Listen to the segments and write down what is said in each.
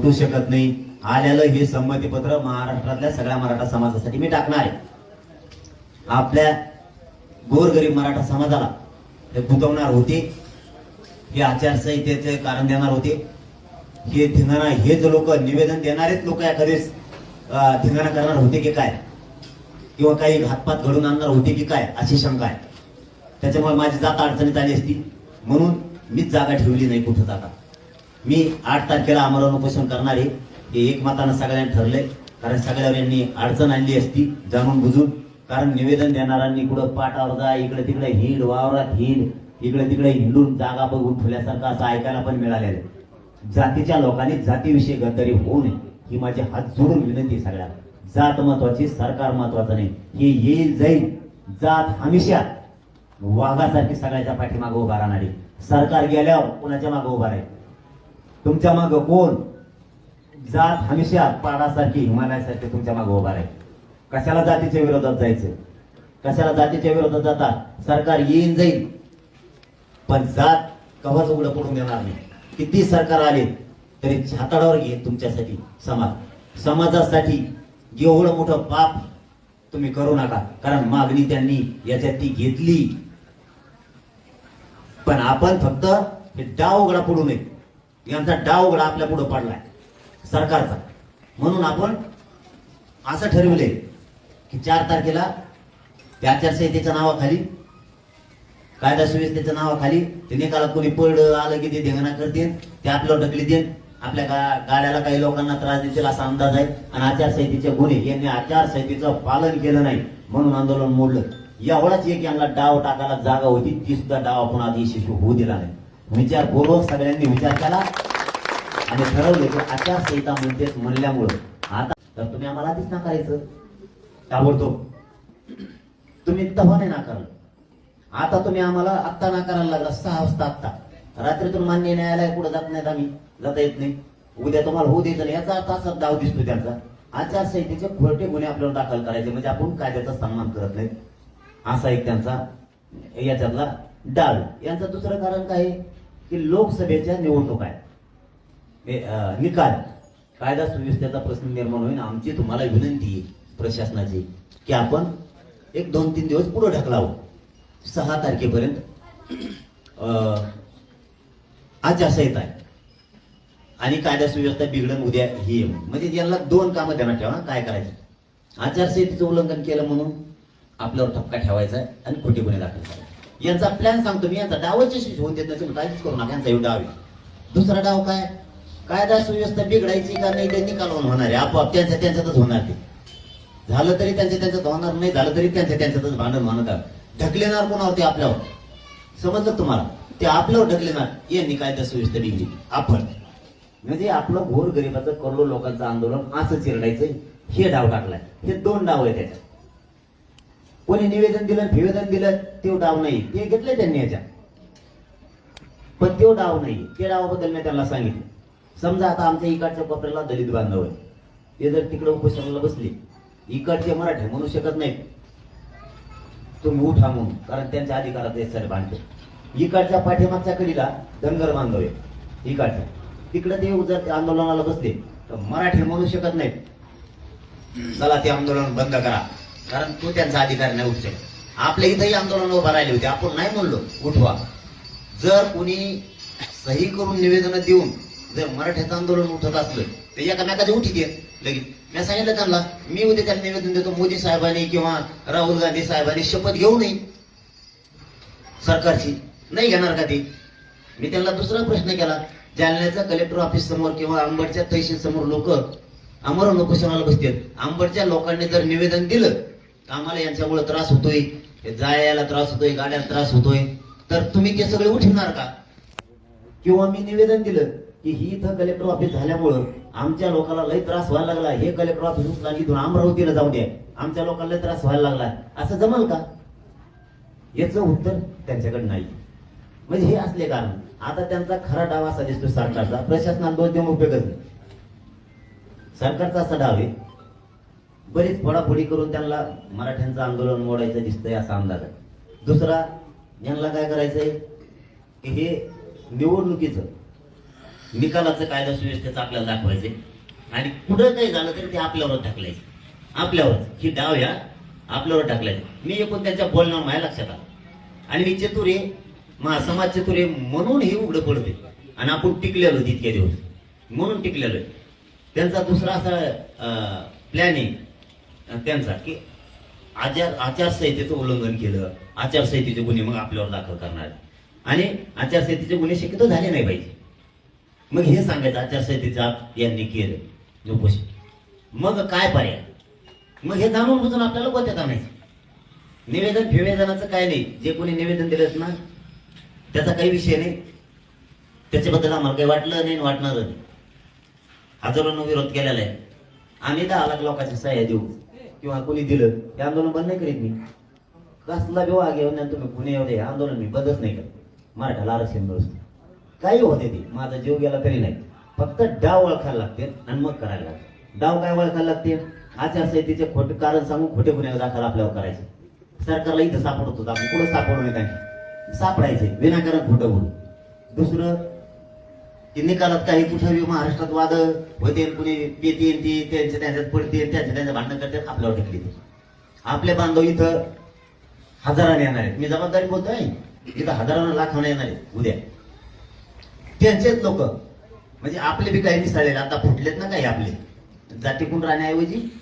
फुटू शकत नाही. आलेलं हे संमतीपत्र महाराष्ट्रातल्या सगळ्या मराठा समाजासाठी मी टाकणार आहे. आपल्या गोरगरीब मराठा समाजाला हे गुंतवणार होते. हे आचारसंहितेचे कारण देणार होते. हे धिंगाणा हेच लोक निवेदन देणारेच लोक एखादेच धिंगाणा करणार होते की काय? किंवा काही घातपात घडून आणणार होते की काय? अशी शंका आहे. त्याच्यामुळे माझी जात अडचणीत आली असती. म्हणून मीच जागा ठेवली नाही कुठं जागा. मी आठ तारखेला आमरण उपोषण करणार आहे. हे एकमतानं सगळ्यांनी ठरलंय. कारण सगळ्यावर यांनी अडचण आणली असती जाणून बुजून. कारण निवेदन देणाऱ्यांनी कुठं पाठावर जा इकडे तिकडे हिंड वावरात हिंड इकडे तिकडे हिंडून जागा बघून ठेवल्यासारखं असं ऐकायला पण मिळालेलं आहे. जातीच्या लोकांनी जातीविषयी गद्दारी होऊ नये ही माझी हात जोडून विनंती आहे सगळ्यांना. जात महत्वाची सरकार महत्वाचं नाही. हे येईल जाईल. जात हमेशा वाघासारखी सगळ्याच्या पाठीमागे उभा राहणारी. सरकार गेल्यावर कुणाच्या मागे उभा राहील? तुमच्या मागं कोण? जात हमेशा पाडासारखी हिमालयासारखी तुमच्या मागं उभा राहील. कशाला जातीच्या विरोधात जायचं? कशाला जातीच्या विरोधात जातात? सरकार येईन जाईल पण जात कवाच उघडं पडून देणार नाही. किती सरकार आले तरी छाताडावर घेईन तुमच्यासाठी समाज. समाजासाठी एवढं मोठं पाप तुम्ही करू नका. कारण मागणी त्यांनी याच्यात ती घेतली. पण आपण फक्त हे डाव उघडा पडू नये. यांचा डाव उघडा आपल्या पुढे पडलाय. सरकारचा. म्हणून आपण असं ठरवले की चार तारखेला त्या आचारसंहितेच्या नावाखाली कायदा सुव्यवस्थेच्या नावाखाली ते निकालात कोणी पड आलं की ते धिंगाणा करतील ते आपल्यावर ढकली देईन आपल्या गा- गाड्याला काही लोकांना त्रास देतील असा अंदाज आहे. आणि आचारसंहितेचे गुन्हे यांनी आचारसंहितेचं पालन केलं नाही म्हणून आंदोलन मोडलं. एवढाच एक यांना डाव टाकायला जागा होती ती सुद्धा डाव आपण आधी शिशू होऊ दिला नाही. विचारपूर्वक सगळ्यांनी विचार केला. आणि ठरवलं की आचारसंहिता म्हणजेच म्हणल्यामुळं. आता तर तुम्ही आम्हाला आधीच नाकारायचं. ताबडतोब. तुम्ही तेव्हा नाही नाकारलं. आता तुम्ही आम्हाला आत्ता नाकारायला लागला सहा वाजता आत्ता. रात्रीतून मान्य न्यायालय कुठं जात नाहीत आम्ही. जाता येत नाही. उद्या तुम्हाला होऊ द्यायचं याचा अर्थ असा दाव दिसतो त्यांचा. आचारसंहितेचे खोटे गुन्हे आपल्याला दाखल करायचे. म्हणजे आपण कायद्याचा सन्मान करत नाही. असा एक त्यांचा याच्यातला डाळ यांचं दुसरं कारण काय? आहे? की लोकसभेच्या निवडणूक आहे. हे, निकाल. कायदा सुव्यवस्थेचा प्रश्न निर्माण होईल आमची तुम्हाला विनंती आहे प्रशासनाची की आपण एक दोन तीन दिवस पुढे ढकलावं. सहा तारखेपर्यंत अं, आचारसंहिता आहे. आणि कायदा सुव्यवस्था बिघडण उद्या ही म्हणजे यांना दोन कामं त्यांना ठेवा काय करायचं? आचारसंहितेचं उल्लंघन केलं म्हणून आपल्यावर ठपका ठेवायचा आहे आणि खोटे गुन्हे दाखल करायचे. यांचा प्लॅन सांगतो मी. यांचा डावच यशस्वी होऊन देत नाही काहीच करू नका. यांचा डाव आहे. दुसरा डाव काय? कायदा सुव्यवस्था बिघडायची का नाही ते निकालावून होणार आहे. आपोआप त्यांच्या त्यांच्यातच होणार ते झालं तरी त्यांच्या त्यांच्यात होणार नाही झालं तरी त्यांच्या त्यांच्यातच भांडण म्हणतात ढकलेणार कोणावर ते आपल्यावर. समजलं तुम्हाला? ते आपल्यावर ढकलेणार. यांनी कायदा सुव्यवस्था बिघडली. आपण. म्हणजे आपलं घोर गरिबाचं करोडो लोकांचं आंदोलन असं चिरडायचं हे डाव टाकलाय. हे दोन डाव आहे त्याच्यात. कोणी निवेदन दिलं निवेदन दिलं ते डाव नाही. ते घेतले त्यांनी याच्या पण तो डाव नाही. ते डावाबद्दल मी त्यांना सांगितलं. समजा आता आमच्या इकडच्या कोपऱ्याला दलित बांधव आहे ते जर तिकडे उपोषणाला बसले इकडचे मराठी म्हणू शकत नाही तुम्ही उठा म्हणून कारण त्यांच्या अधिकारात हे सर बांधते इकडच्या पाठीमागच्या कडीला धनगर बांधव आहे इकडच्या. तिकडे ते जर ते आंदोलनाला बसले. तर मराठी म्हणू शकत नाही चला ते आंदोलन बंद करा. कारण तो त्यांचा अधिकार नाही उठू आपल्या इथंही आंदोलन उभा राहिले होते. आपण नाही म्हणलो उठवा. जर कोणी सही करून निवेदन देऊन जर मराठ्याचं आंदोलन उठत असलं तर एकामेकाच्या उठी दे लगेच मी सांगितलं त्यांना मी उद्या त्याला निवेदन देतो मोदी साहेबांनी किंवा राहुल गांधी साहेबांनी शपथ घेऊ नये. सरकारची नाही घेणार का ते? मी त्यांना दुसरा प्रश्न केला जालन्याचा कलेक्टर ऑफिस समोर किंवा अंबडच्या तहसील समोर लोक अमर उपोषणाला बसतात अंबडच्या लोकांनी जर निवेदन दिलं आम्हाला यांच्यामुळे त्रास होतोय जायला त्रास होतोय गाड्याला त्रास होतोय. तर तुम्ही ते सगळे उठणार का? किंवा मी निवेदन दिलं की ही इथं कलेक्टर ऑफिस झाल्यामुळं आमच्या लोकांना लय त्रास व्हायला लागला. हे कलेक्टर ऑफिस इथून अमरावतीला जाऊ द्या आमच्या लोकांना लय त्रास व्हायला लागला. असं जमल का? याचं उत्तर त्यांच्याकडे नाही. म्हणजे हे असले कारण. आता त्यांचा खरा डाव असा दिसतो सरकारचा. प्रशासनाला दोन देऊन उपयोगच नाही सरकारचा असा डाव आहे. बरीच फोडाफोडी करून त्यांना मराठ्यांचं आंदोलन मोडायचं दिसतंय असा अंदाज आहे. दुसरा यांना काय करायचंय? की हे निवडणुकीचं निकालाचं कायदा सुव्यवस्थेचं आपल्याला दाखवायचे आणि कुठं काही झालं तरी ते आपल्यावर टाकलायचे आपल्यावर ही डाव या आपल्यावर ढकलायचे. मी एकूण त्यांच्या बोलण्यावर माझ्या लक्षात आलं. आणि मी चतुर आहे महासमाज चतुर आहे म्हणून हे उघडं पडते आणि आपण टिकलेलो तितके दिवस. म्हणून टिकलेलो आहे. त्यांचा दुसरा असा प्लॅनिंग त्यांचा की आचार आचारसंहितेचं उल्लंघन केलं. आचारसंहितेचे गुन्हे मग आपल्यावर दाखल करणार आणि आचारसंहितेचे गुन्हे शक्यतो झाले नाही पाहिजे. मग हे सांगायचं आचारसंहितेचा यांनी केलं. उपोषण मग काय पर्याय? मग हे जाणून बुजून आपल्याला गोत्यात आणायचं निवेदन फिवेदनाचं काय नाही. जे कोणी निवेदन दिलं ना त्याचा काही विषय नाही. त्याच्याबद्दल आम्हाला काही वाटलं नाही आणि वाटणार नाही. हजारोनं विरोध केलेला आहे. आम्ही दहा लाख लोकांच्या सह्या देऊ. किंवा कोणी दिलं हे आंदोलन बंद नाही करीत मी. कसला विवाह घेऊन आणि तुम्ही गुन्हे येऊ दे हे आंदोलन मी बंदच नाही करत. मराठाला आरक्षण मिळून काही होते ते माझा जीव गेला तरी नाही. फक्त डाव ओळखायला लागते आणि मग करायला लागते. डाव काय ओळखायला लागते? आचारसंहितेचे खोटे कारण सांगून खोटे गुन्हे दाखल आपल्यावर करायचे. सरकारला इथं सापडत होतं आपण कुठं सापडू नये त्यांनी? सापडायचे विनाकारण खोटं बोलू. दुसरं की निकालात काही कुठं महाराष्ट्रात वाद होते कुणी येते ती त्यांच्या त्यांच्यात पडते त्यांच्या त्यांच्या भांडण करतात आपल्यावर टिकली ते. आपले बांधव इथं हजाराने येणार आहेत. मी जबाबदारी बोलतोय इथं हजारानं लाखाने येणार आहेत. उद्या. त्यांचेच लोक. म्हणजे आपले बी काही मिसळलेले आता फुटलेत ना काही आपले. जातीकून राहण्याऐवजी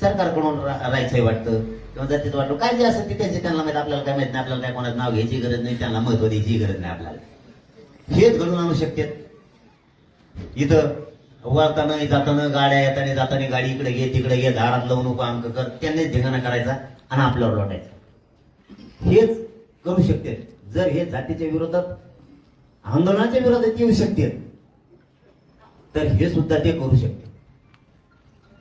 सरकारकडून रा- राहायचंय वाटतं. किंवा जातीत वाटतं काय जे असं ते त्यांचे त्यांना माहिती आपल्याला काय माहीत नाही. आपल्याला काय कोणाचं नाव घ्यायची गरज नाही. त्यांना महत्त्व द्यायची गरज नाही आपल्याला. हेच घडून आणू शकतात इथं वळताना जाताना गाड्या येताना जाताना गाडी इकडे घे तिकडे घे दारात लावून नको अंक कर. त्यांनीच धिंगाणा करायचा आणि आपल्यावर लोटायचं. हेच करू शकते. जर हे जातीच्या विरोधात आंदोलनाच्या विरोधात येऊ शकते तर हे सुद्धा ते करू शकते.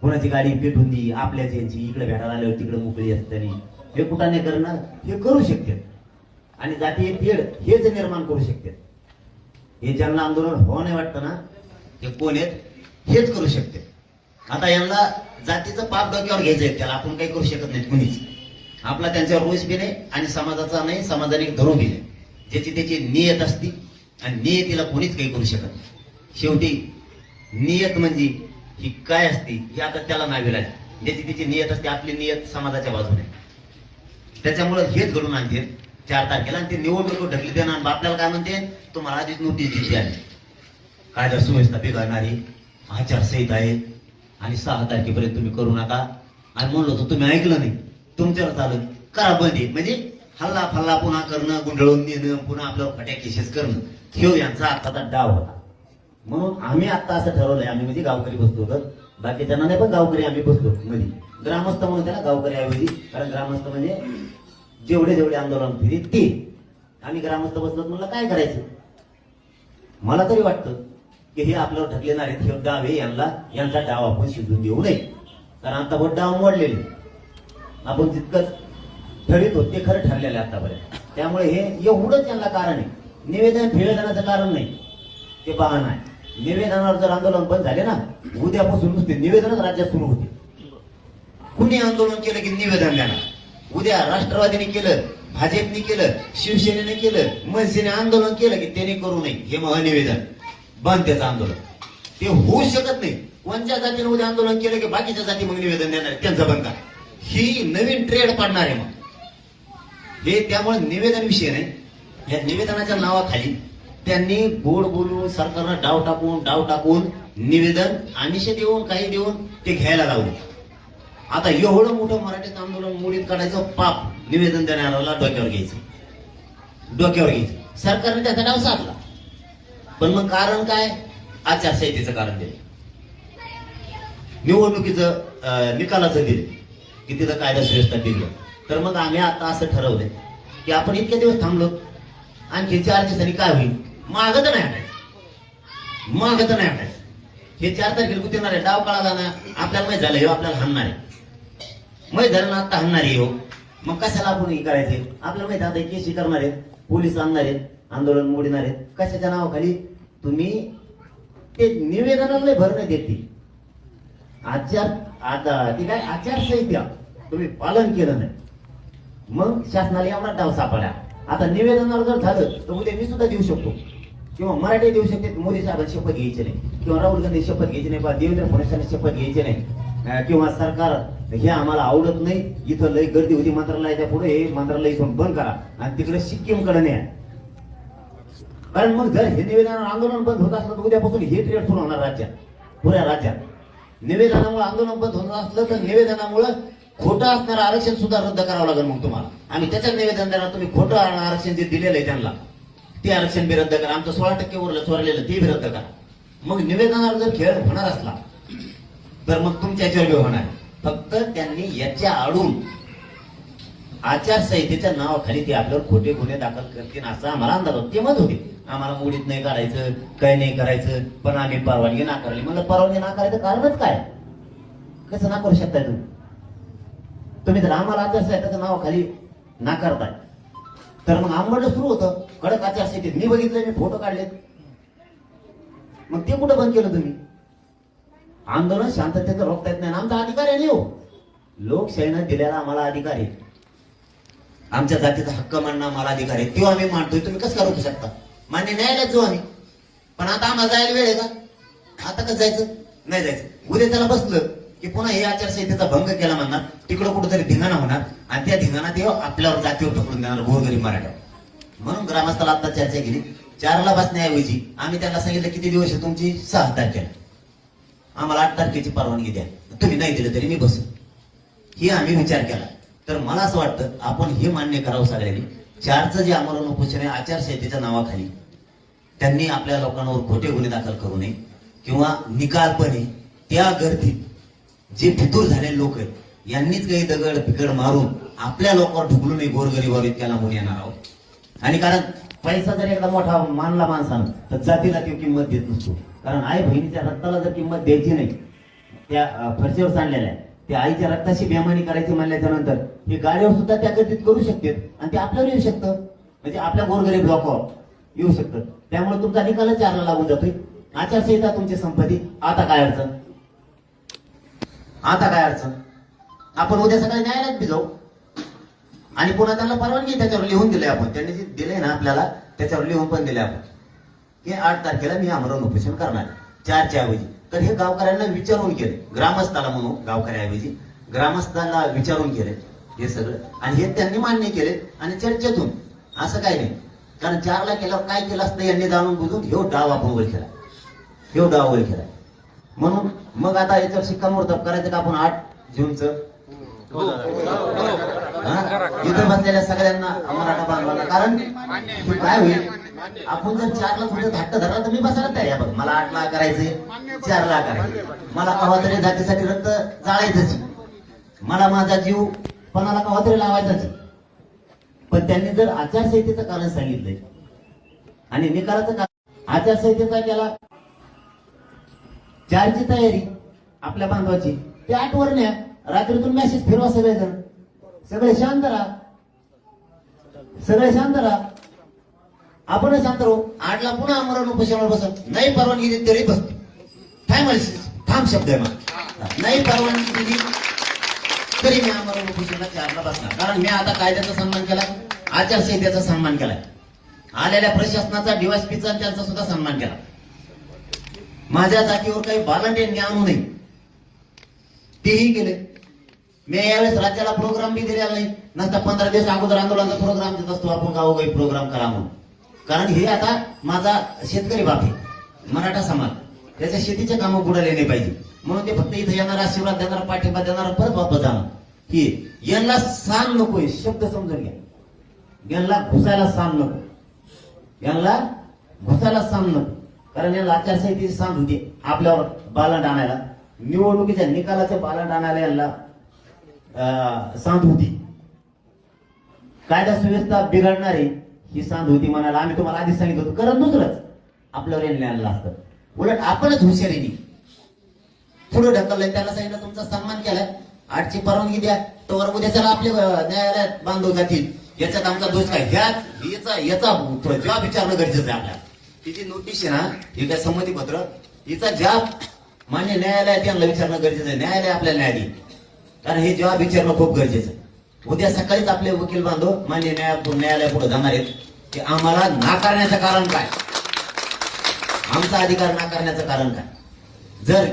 कोणाची गाडी पेटून दी आपल्याच यांची इकडे भेटायला आल्यावर तिकडे मोकळी असताना. हे कुठं नाही करणार हे करू शकते. आणि जातीय तेढ हेच निर्माण करू शकते. हे ज्यांना आंदोलन हो नाही वाटतं ना ते कोण आहेत? हेच करू शकते. आता यांना जातीचं पाप डोक्यावर घ्यायचंय त्याला आपण काही करू शकत नाही कुणीच. आपला त्यांच्यावर रोष बी नाही आणि समाजाचा नाही समाजाने धरून बी नाही ज्याची त्याची नियत असती आणि नियतीला कोणीच काही करू शकत नाही. शेवटी नियत म्हणजे ही काय असती ही आता त्याला नावे लागली. ज्याची त्याची नियत असते आपली नियत समाजाच्या बाजूने. त्याच्यामुळे हेच घडून आणते. चार तारखेला आणि ते निवडणूक ढकली देणार आणि आपल्याला काय म्हणते? तुम्हाला आधीच नोटीस दिली आहे. कायदा सुव्यवस्था बिघडणारी आचारसंहिता आहे आणि सहा तारखेपर्यंत तुम्ही करू नका. आणि म्हणलं तर तुम्ही ऐकलं नाही. तुमच्यावर चालत करा बंदी म्हणजे हल्ला फल्ला पुन्हा करणं गुंडळून नेणं पुन्हा आपल्यावर फट्या केसेस करणं ह्यो यांचा आत्ताचा डाव होता. म्हणून आम्ही आता असं ठरवलंय. आम्ही म्हणजे गावकरी बसतो तर बाकी त्यांना नाही पण गावकरी आम्ही बसलो. मध्ये ग्रामस्थ म्हणून त्याला गावकरी ऐवजी कारण ग्रामस्थ म्हणजे जेवढे जेवढे आंदोलन फिरी ते आम्ही ग्रामस्थ बसलो म्हणलं काय करायचं? मला तरी वाटतं की हे आपल्यावर ढकलेणार आहेत हे डाव हे यांना यांचा डाव आपण शिजून देऊ नये. कारण आता वर डाव मोडलेले आपण जितकंच ठरित होत ते खरं ठरलेलं आहे आतापर्यंत. त्यामुळे हे एवढंच यांना कारण आहे. निवेदन निवेदनाचं कारण नाही. ते बहाणा आहे. निवेदनावर जर आंदोलन बंद झाले ना उद्यापासून नुसते निवेदनच राज्यात सुरू होते कुणी आंदोलन केलं की निवेदन देणार? उद्या राष्ट्रवादीने केलं भाजपने केलं शिवसेनेने केलं मनसेने आंदोलन केलं की त्याने करू नये हे महानिवेदन. बंद त्याचं आंदोलन. ते होऊ शकत नाही. कोणत्या जातीने उद्या आंदोलन केलं की बाकीच्या जाती मग निवेदन देणार आहेत, त्यांचं बंद ही नवीन ट्रेड पाडणार आहे मग. हे त्यामुळे निवेदन विषय नाही. या निवेदनाच्या नावाखाली त्यांनी गोड बोलून सरकारनं डाव टाकून डाव टाकून निवेदन आमिष देऊन काही देऊन ते घ्यायला लावले. आता एवढं मोठं मराठीचं आंदोलन मोडीत काढायचं पाप निवेदन देणाऱ्याला डोक्यावर घ्यायचं. डोक्यावर घ्यायचं. सरकारने त्याचा डाव साधला. पण मग कारण काय? आचारसंहितेचं कारण दिलं. निवडणुकीचं निकालाचं दिले. की तिथं कायदा सुव्यवस्था दिली. तर मग आम्ही आता असं ठरवलंय की आपण इतके दिवस थांबलो. आणखी चार दिवसांनी काय होईल? मागत नाही हटायचं मागत नाही हटायचं हे चार तारखेला कुठे येणार आहे? डाव काळा जाणार. आपल्याला माहीत झालं हे आपल्याला हाणणार आहे. माहीत झालं ना आता आहे हो. मग कशाला आपण हे करायचे? आपल्याला माहिती आता हे केसी करणार आहेत पोलीस आणणार आहेत आंदोलन मोडणार आहेत कशाच्या नावाखाली? तुम्ही ते निवेदनाला लय भर नाही देत ती. आचार आता ती काय आचारसंहिता? तुम्ही पालन केलं नाही. मग शासनाला एवढा डाव सापडला. आता निवेदनावर जर झालं तर उद्या मी सुद्धा देऊ शकतो. किंवा मराठी देऊ शकते मोदी साहेबांनी शपथ घ्यायची नाही. किंवा राहुल गांधी शपथ घ्यायची नाही किंवा देवेंद्र फडणवीसांनी शपथ घ्यायची नाही. किंवा सरकार हे आम्हाला आवडत नाही. इथं लय गर्दी होती मंत्रालयाच्या पुढे हे मंत्रालय इथून बंद करा. आणि तिकडे सिक्कीमकडे न्या. कारण मग जर हे निवेदन आंदोलन बंद होत असलं तर उद्यापासून हे ट्रेड सुरू होणार राज्यात. पुऱ्या राज्यात. निवेदनामुळे आंदोलन बंद होणार असलं तर निवेदनामुळे खोटं असणारं आरक्षण सुद्धा रद्द करावं लागेल मग तुम्हाला. आम्ही त्याच्यात निवेदन देणार तुम्ही खोटं आरक्षण जे दिलेलं आहे त्यांना. ते आरक्षण बी रद्द करा. आमचं सोळा टक्के उरलं चोरलेलं ते बी रद्द करा. मग निवेदनावर जर खेळ होणार असला तर मग तुमच्या याच्यावर होणार. फक्त त्यांनी याच्या आडून आचारसंहितेच्या नावाखाली ते आपल्यावर खोटे गुन्हे दाखल करतील असा आम्हाला अंदाज होता. ते मत होते. आम्हाला मुडीत नाही काढायचं काही नाही करायचं पण आम्ही परवानगी नाकारली. म्हणलं परवानगी नाकारायचं कारणच काय? कसं नाकारू शकताय तुम्ही? तुम्ही जर आम्हाला आचारसंहितेच्या नावाखाली नाकारताय. तर मग आंबडलं सुरू होतं. कडक आचारसंहितेत मी बघितलं मी फोटो काढलेत. मग ते कुठं बंद केलं तुम्ही? आंदोलन शांततेचं रोखता येत नाही. आमचा अधिकार आहे नाही हो. लोकशाहीनं दिलेला आम्हाला अधिकार आहे. आमच्या जातीचा हक्क मानणं आम्हाला अधिकार आहे. तो आम्ही मानतोय तुम्ही कसं का रोखू शकता? मान्य न्यायालयात जाऊ आम्ही. पण आता आम्हाला जायला वेळ आहे का? आता कसं जायचं? नाही जायचं. उद्या त्याला बसलं की पुन्हा हे आचारसंहितेचा भंग केला म्हणणार. तिकडं कुठंतरी धिंगाणा होणार. आणि त्या धिंगाणा ते आपल्यावर जातीवर ढकलून देणार गोरगरीब मराठा म्हणून ग्रामस्थाला आता चर्चा केली. चारला बसण्याऐवजी आम्ही त्यांना सांगितलं किती दिवस आहे तुमची? सहा तारखेला. आम्हाला आठ तारखेची परवानगी द्या. तुम्ही नाही दिलं तरी मी बस हे आम्ही विचार केला. तर मला असं वाटतं आपण हे मान्य करावं सगळ्यांनी. चारचं जे आमरण उपोषण आहे आचारसंहितेच्या नावाखाली त्यांनी आपल्या लोकांवर खोटे गुन्हे दाखल करू नये किंवा निकालपणे त्या गर्दीत जे फितूर झालेले लोक आहेत यांनीच काही दगड फिकड मारून आपल्या लोकांवर ढुकलू नये गोरगरीबावर इतक्या लांबून येणार आहोत. आणि कारण पैसा जर एकदा मोठा मानला माणसानं तर जातीला ती किंमत देत नसतो. कारण आई बहिणीच्या रक्ताला जर किंमत द्यायची नाही त्या फरशीवर सांडलेल्या आहे त्या आईच्या रक्ताशी बेमानी करायची म्हणल्याच्या नंतर हे गाडीवर सुद्धा त्या गर्दीत करू शकते आणि ते आपल्यावर येऊ शकतं. म्हणजे आपल्या गोरगरीब लोकांवर येऊ शकतं. त्यामुळे तुमचा निकालच चारला लागून जातोय. आचारसंहिता तुमची संपत्ती आता काय अडचण? आता काय अडचण? आपण उद्या सकाळी न्यायालयात बी जाऊ. आणि पुन्हा त्यांना परवानगी त्याच्यावर लिहून दिले आपण. त्यांनी जे दिले ना आपल्याला त्याच्यावर लिहून पण दिले आपण. की आठ तारखेला मी आमरण उपोषण करणार चारच्या ऐवजी. तर हे गावकऱ्यांना विचारून केले ग्रामस्थाला म्हणू गावकऱ्याऐवजी. ग्रामस्थांना विचारून केले हे सगळं. आणि हे त्यांनी मान्य केले आणि चर्चेतून. असं काही नाही. कारण चारला केल्यावर काय केलं असतं यांनी जाणून बुजून हे डाव आपण वर केला. हे डाव वर केला. म्हणून मग आता याच्यावर शिक्कामोर्तब करायचं का आपण आठ जूनचं? हो. हो. हो. इथं बसलेल्या सगळ्यांना मराठा बांधवाला कारण काय होईल? आपण जर चार लाख थोडं धाकट धरला तर मी बसायला तयार बघ मला करायचंय चार लाख करायला मला कवातरी जातीसाठी रक्त जाळायचंच मला माझा जीव कोणाला कवातरी लावायचाच पण त्यांनी जर आचारसंहितेचं कारण सांगितलंय आणि निकालाचं कारण आचारसंहितेचा केला चारची तयारी आपल्या बांधवाची ते आठवर न्या रात्रीतून मेसेज फिरवा सगळेजण. सगळे शांत राहा. सगळे शांत राहा. आपण शांत राहू. आठला पुन्हा आमरण उपोषणावर बसत. नाही परवानगी दिली तरी बसते. म्हणशील थांब शब्द आहे मला नाही परवानगी दिली तरी मी आमरण उपोषणाला चारला बसणार. कारण मी आता कायद्याचा सन्मान केला आचारसंहितेचा सन्मान केलाय. आलेल्या प्रशासनाचा डीवायसपीचा त्यांचा सुद्धा सन्मान केला. माझ्या जागेवर काही बालांडे आणू नये. तेही गेले मी यावेळेस राज्याला प्रोग्राम बी दिलेला नाही. नसता पंधरा दिवस अगोदर आंदोलनाचा प्रोग्राम देत असतो आपण गावोगावी प्रोग्राम करा म्हणून. कारण हे आता माझा शेतकरी बाप आहे मराठा समाज. त्याच्या शेतीचे कामं बुडाले नाही पाहिजे. म्हणून ते फक्त इथे येणार आशीर्वाद देणार पाठिंबा देणार परत वापस जाणार. की यांना सांग नकोय शब्द समजून घ्या. यांना घुसायला सांग नको. यांना घुसायला सांग नको. कारण यांना आचारसंहितेची सांग होती आपल्यावर बालांड आणायला. निवडणुकीच्या निकालाचं बालांड आणायला यांना सांध होती कायदा सुव्यवस्था बिघडणारी ही सांध होती म्हणाला आम्ही तुम्हाला आधी सांगितलं होतं. करत दुसरंच आपल्यावर यांनी आणलं असतं उलट आपणच हुशारीने पुढे ढकललंय त्याला सांगितलं तुमचा सन्मान केलाय. आठची परवानगी द्या. तर उद्याच्याला आपले न्यायालयात बांधव जातील. याच्यात आमचा दोष काय? ह्याच याचा याचा जबाब विचारणं गरजेचं आहे आपल्याला. तिची नोटीस आहे ना हे काय संमती पत्र हिचा जबाब मान्य न्यायालयात यांना विचारणं गरजेचं आहे. न्यायालय आपल्याला न्याय देईल कारण हे जेव्हा विचारणं खूप गरजेचं आहे. उद्या सकाळीच आपले वकील बांधव मान्य न्याय न्यायालय जाणार आहेत. की आम्हाला नाकारण्याचं कारण काय? आमचा अधिकार नाकारण्याचं कारण काय? जर